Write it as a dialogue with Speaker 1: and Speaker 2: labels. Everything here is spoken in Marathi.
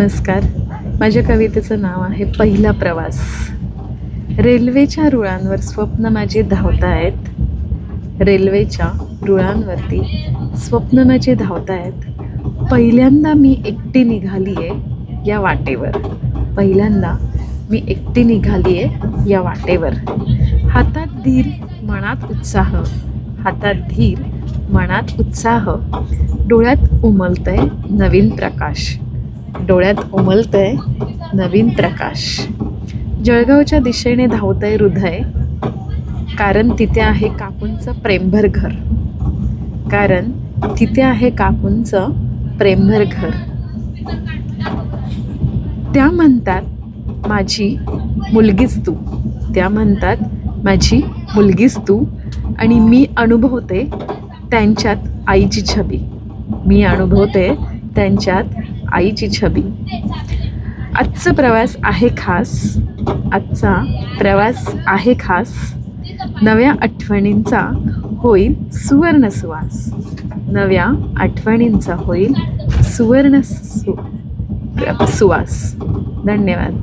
Speaker 1: नमस्कार. माझ्या कवितेचं नाव आहे पहिला प्रवास. रेल्वेच्या रुळांवर स्वप्न माझे धावत आहेत रेल्वेच्या रुळांवरती स्वप्न माझे धावत आहेत पहिल्यांदा मी एकटी निघाली आहे या वाटेवर. पहिल्यांदा मी एकटी निघाली आहे या वाटेवर. हातात धीर मनात उत्साह. हातात धीर मनात उत्साह. डोळ्यात उमलतंय नवीन प्रकाश. डोळ्यात उमलतंय नवीन प्रकाश. जळगावच्या दिशेने धावतंय हृदय कारण तिथे आहे काकूंचं प्रेमभर घर. कारण तिथे आहे काकूंचं प्रेमभर घर. त्या म्हणतात माझी मुलगीच तू. त्या म्हणतात माझी मुलगीच तू. आणि मी अनुभवते त्यांच्यात आईची छबी. मी अनुभवते त्यांच्यात आईची छबी. आजचा प्रवास आहे खास. आजचा प्रवास आहे खास. नव्या आठवणींचा होईल सुवर्ण सुवास. नव्या आठवणींचा होईल सुवर्ण सु सुवास. धन्यवाद.